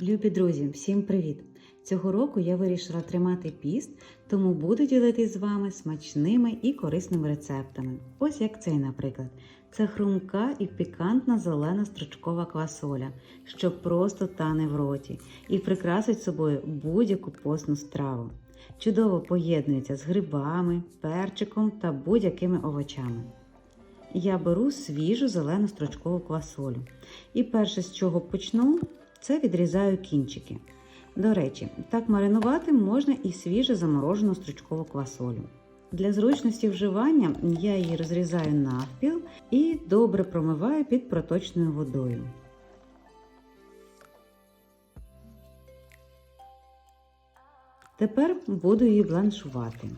Любі друзі, всім привіт! Цього року я вирішила тримати піст, тому буду ділитись з вами смачними і корисними рецептами. Ось як цей, наприклад. Це хрумка і пікантна зелена стручкова квасоля, що просто тане в роті і прикрасить собою будь-яку постну страву. Чудово поєднується з грибами, перчиком та будь-якими овочами. Я беру свіжу зелену стручкову квасолю. І перше, з чого почну, це відрізаю кінчики. До речі, так маринувати можна і свіже заморожену стручкову квасолю. Для зручності вживання я її розрізаю навпіл і добре промиваю під проточною водою. Тепер буду її бланшувати.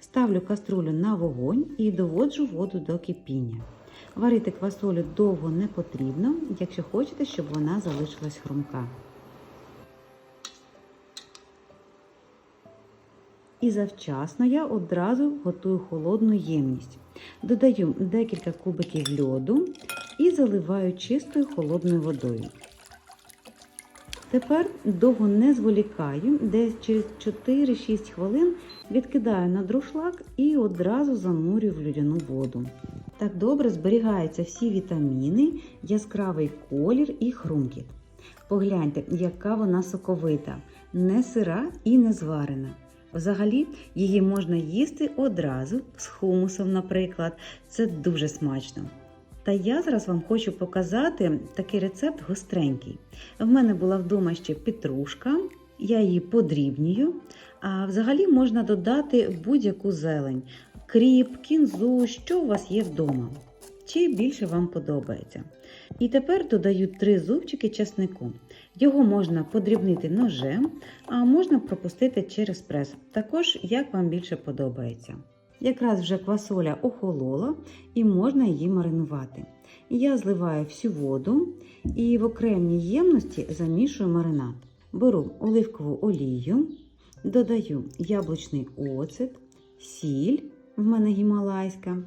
Ставлю каструлю на вогонь і доводжу воду до кипіння. Варити квасолю довго не потрібно, якщо хочете, щоб вона залишилась хрумка. І завчасно я одразу готую холодну ємність. Додаю декілька кубиків льоду і заливаю чистою холодною водою. Тепер довго не зволікаю, десь через 4-6 хвилин відкидаю на друшлак і одразу занурюю в людяну воду. Так добре зберігаються всі вітаміни, яскравий колір і хрумкіт. Погляньте, яка вона соковита, не сира і не зварена. Взагалі, її можна їсти одразу з хумусом, наприклад. Це дуже смачно. Та я зараз вам хочу показати такий рецепт гостренький. В мене була вдома ще петрушка, я її подрібнюю, а взагалі можна додати будь-яку зелень, кріп, кінзу, що у вас є вдома. Чи більше вам подобається. І тепер додаю 3 зубчики часнику. Його можна подрібнити ножем, а можна пропустити через прес, також як вам більше подобається. Якраз вже квасоля охолола і можна її маринувати. Я зливаю всю воду і в окремій ємності замішую маринад. Беру оливкову олію, додаю яблучний оцет, сіль, в мене гімалайська,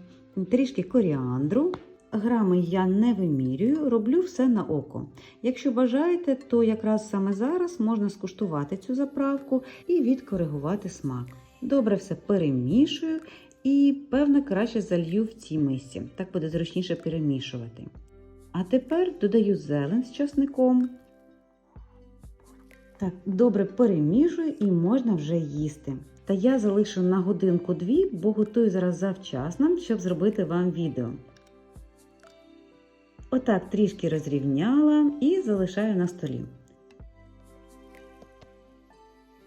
трішки коріандру. Грами я не вимірюю, роблю все на око. Якщо бажаєте, то якраз саме зараз можна скуштувати цю заправку і відкоригувати смак. Добре все перемішую і, певно, краще залью в цій мисці. Так буде зручніше перемішувати. А тепер додаю зелень з часником. Так, добре перемішую і можна вже їсти. Та я залишу на годинку-дві, бо готую зараз завчасно, щоб зробити вам відео. Отак трішки розрівняла і залишаю на столі.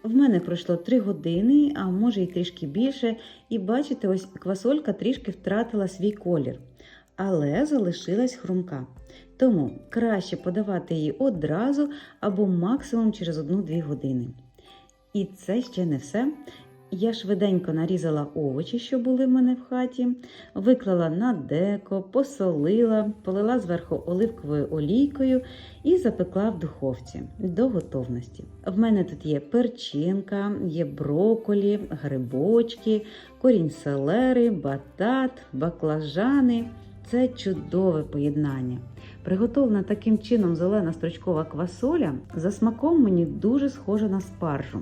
В мене пройшло 3 години, а може і трішки більше. І бачите, ось квасолька трішки втратила свій колір, але залишилась хрумка. Тому краще подавати її одразу або максимум через 1-2 години. І це ще не все. Я швиденько нарізала овочі, що були в мене в хаті, виклала на деко, посолила, полила зверху оливковою олійкою і запекла в духовці до готовності. В мене тут є перчинка, є броколі, грибочки, корінь селери, батат, баклажани. Це чудове поєднання. Приготовлена таким чином зелена стручкова квасоля за смаком мені дуже схожа на спаржу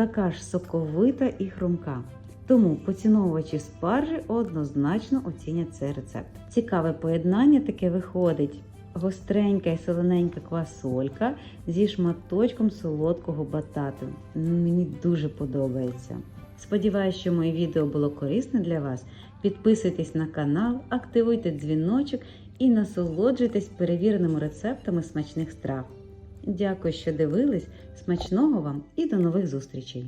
така ж соковита і хрумка. Тому поціновувачі спаржі однозначно оцінять цей рецепт. Цікаве поєднання таке виходить: гостренька і солоненька квасолька зі шматочком солодкого батату. Мені дуже подобається. Сподіваюсь, що моє відео було корисне для вас. Підписуйтесь на канал, активуйте дзвіночок і насолоджуйтесь перевіреними рецептами смачних страв. Дякую, що дивились. Смачного вам і до нових зустрічей!